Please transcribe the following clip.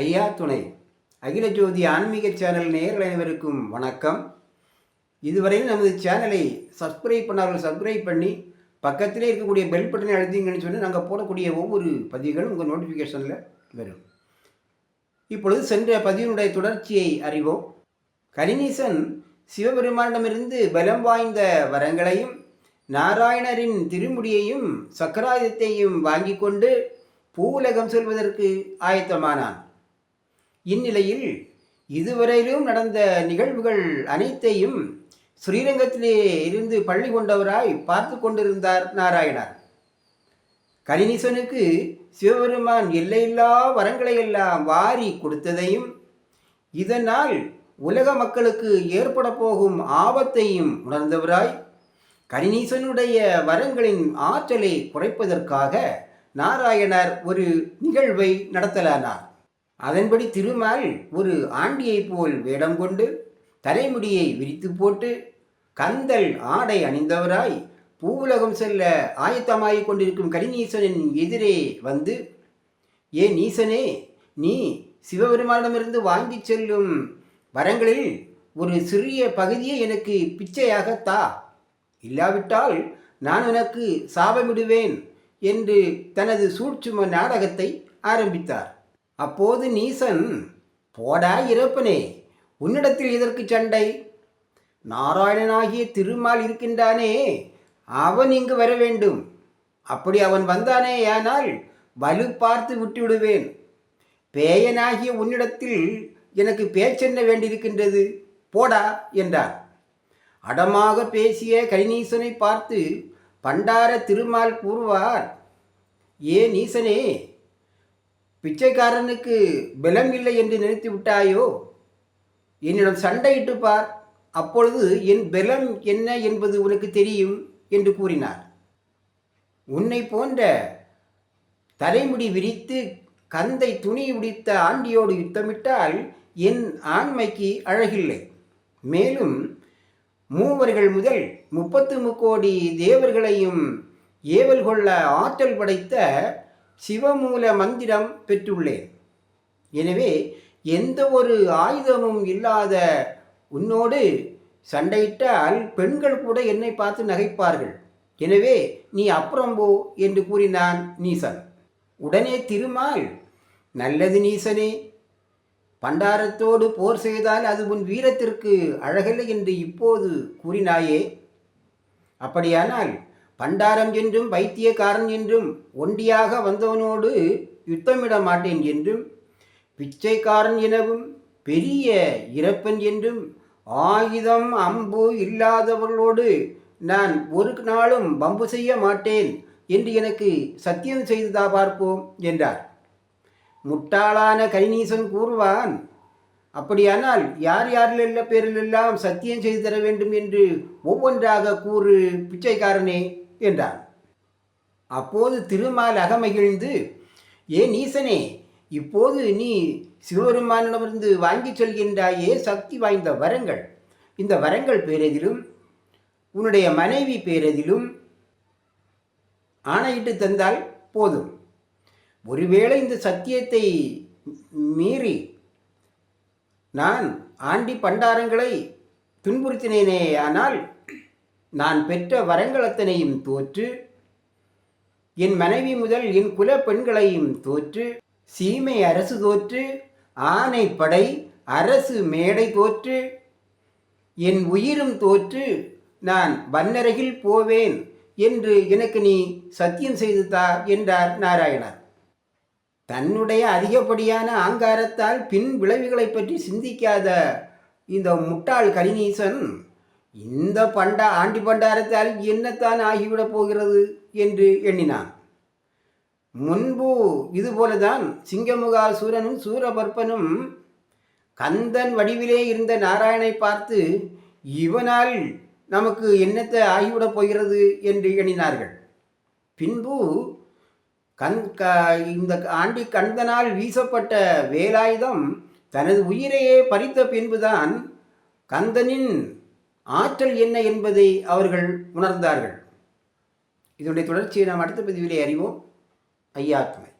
ஐயா துணை. அகில ஜோதி ஆன்மீக சேனல் நேரில் அனைவருக்கும் வணக்கம். இதுவரையில் நமது சேனலை சப்ஸ்கிரைப் பண்ணார்கள் சப்ஸ்கிரைப் பண்ணி பக்கத்திலே இருக்கக்கூடிய பெல் பட்டனை அழுத்திங்கன்னு சொல்லி நாங்கள் போடக்கூடிய ஒவ்வொரு பதிவுகளும் உங்கள் நோட்டிஃபிகேஷனில் வரும். இப்பொழுது சென்ற பதிவினுடைய தொடர்ச்சியை அறிவோம். கரிநீசன் சிவபெருமானிடமிருந்து பலம் வாய்ந்த வரங்களையும் நாராயணரின் திருமுடியையும் சக்கராயுதத்தையும் வாங்கி கொண்டு பூவுலகம் செல்வதற்கு ஆயத்தமானான். இந்நிலையில் இதுவரையிலும் நடந்த நிகழ்வுகள் அனைத்தையும் ஸ்ரீரங்கத்திலே இருந்து பள்ளி கொண்டவராய் பார்த்து கொண்டிருந்தார் நாராயணர். கலினிசனுக்கு சிவபெருமான் எல்லையில்லா வரங்களை எல்லாம் வாரி கொடுத்ததையும் இதனால் உலக மக்களுக்கு ஏற்பட போகும் ஆபத்தையும் உணர்ந்தவராய் கரிநீசனுடைய வரங்களின் ஆற்றலை குறைப்பதற்காக நாராயணர் ஒரு நிகழ்வை நடத்தலானார். அதன்படி திருமால் ஒரு ஆண்டியைப் போல் வேடம் கொண்டு தலைமுடியை விரித்து போட்டு கந்தல் ஆடை அணிந்தவராய் பூவுலகம் செல்ல ஆயத்தமாகிக் கொண்டிருக்கும் கரிநீசனின் எதிரே வந்து ஏ நீசனே நீ சிவபெருமானிடமிருந்து வாங்கிச் செல்லும் வரங்களில் ஒரு சிறிய பகுதியை எனக்கு பிச்சையாக தா. இல்லாவிட்டால் நான் உனக்கு சாபமிடுவேன் என்று தனது சூட்சும நாடகத்தை ஆரம்பித்தார். அப்போது நீசன் போடா இறப்பனே உன்னிடத்தில் இதற்கு சண்டை? நாராயணனாகிய திருமால் இருக்கின்றானே அவன் இங்கு வர வேண்டும் அப்படி அவன் வந்தானே ஆனால் வலு பார்த்து விட்டுவிடுவேன். பேயனாகிய உன்னிடத்தில் எனக்கு பேச்சென்ன வேண்டியிருக்கின்றது? போடா என்றார் அடமாக பேசிய கரிநீசனை பார்த்து பண்டார திருமால் கூறுவார் ஏ நீசனே பிச்சைக்காரனுக்கு பலம் இல்லை என்று நினைத்து விட்டாயோ? என்னிடம் சண்டையிட்டு பார். அப்பொழுது என் பலம் என்ன என்பது உனக்கு தெரியும் என்று கூறினார். உன்னை போன்ற தலைமுடி விரித்து கந்தை துணி உடித்த ஆண்டியோடு யுத்தமிட்டால் என் ஆண்மைக்கு அழகில்லை. மேலும் மூவர்கள் முதல் முப்பத்து முக்கோடி தேவர்களையும் ஏவல் கொள்ள ஆற்றல் படைத்த சிவமூல மந்திரம் பெற்றுள்ளேன். எனவே எந்த ஒரு ஆயுதமும் இல்லாத உன்னோடு சண்டையிட்டால் பெண்கள் கூட என்னை பார்த்து நகைப்பார்கள். எனவே நீ அப்புறம் போ என்று கூறினான் நீசன். உடனே திருமால் நல்லது நீசனே பண்டாரத்தோடு போர் செய்தால் அது உன் வீரத்திற்கு அழகில்லை என்று இப்போது கூறினாயே. அப்படியானால் பண்டாரம் என்றும் வைத்தியக்காரன் என்றும் ஒண்டியாக வந்தவனோடு யுத்தமிட மாட்டேன் என்றும் பிச்சைக்காரன் எனவும் பெரிய இறப்பன் என்றும் ஆயுதம் அம்பு இல்லாதவர்களோடு நான் ஒரு நாளும் பம்பு செய்ய மாட்டேன் என்று எனக்கு சத்தியம் செய்துதா பார்ப்போம் என்றார். முட்டாளான கரிநீசன் கூறுவான் அப்படியானால் யார் யாரில் பேரிலெல்லாம் சத்தியம் செய்து தர வேண்டும்? என்று ஒவ்வொன்றாக கூறு பிச்சைக்காரனே என்றான். அப்போது திருமால் அகமகிழ்ந்து ஏ நீசனே இப்போது நீ சிவபெருமானிடமிருந்து வாங்கிச் சொல்கின்றாயே சக்தி வாய்ந்த வரங்கள். இந்த வரங்கள் பேரதிலும் உன்னுடைய மனைவி பேரதிலும் ஆணையிட்டு தந்தால் போதும். ஒருவேளை இந்த சத்தியத்தை மீறி நான் ஆண்டி பண்டாரங்களை துன்புறுத்தினேனே ஆனால் நான் பெற்ற வரங்களத்தனையும் தோற்று என் மனைவி முதல் என் குல பெண்களையும் தோற்று சீமை அரசு தோற்று ஆனை படை அரசு மேடை தோற்று என் உயிரும் தோற்று நான் வன்னரகில் போவேன் என்று எனக்கு நீ சத்தியம் செய்து தா என்றார் நாராயணர். தன்னுடைய அதிகப்படியான ஆங்காரத்தால் பின் விளைவுகளை பற்றி சிந்திக்காத இந்த முட்டாள் கலினீசன் இந்த பண்டா ஆண்டி பண்டாரத்தால் என்னத்தான் ஆகிவிடப் போகிறது என்று எண்ணினான். முன்பு இதுபோலதான் சிங்கமுகாசூரனும் சூரபற்பனும் கந்தன் வடிவிலே இருந்த நாராயணை பார்த்து இவனால் நமக்கு என்னத்தை ஆகிவிடப் போகிறது? என்று எண்ணினார்கள். பின்பு கண் க இந்த ஆண்டி கந்தனால் வீசப்பட்ட வேலாயுதம் தனது உயிரையே பறித்த பின்புதான் கந்தனின் ஆற்றல் என்ன என்பதை அவர்கள் உணர்ந்தார்கள். இதனுடைய தொடர்ச்சியை நாம் அடுத்த பதிவிலே அறிவோம். ஐயாத்மை.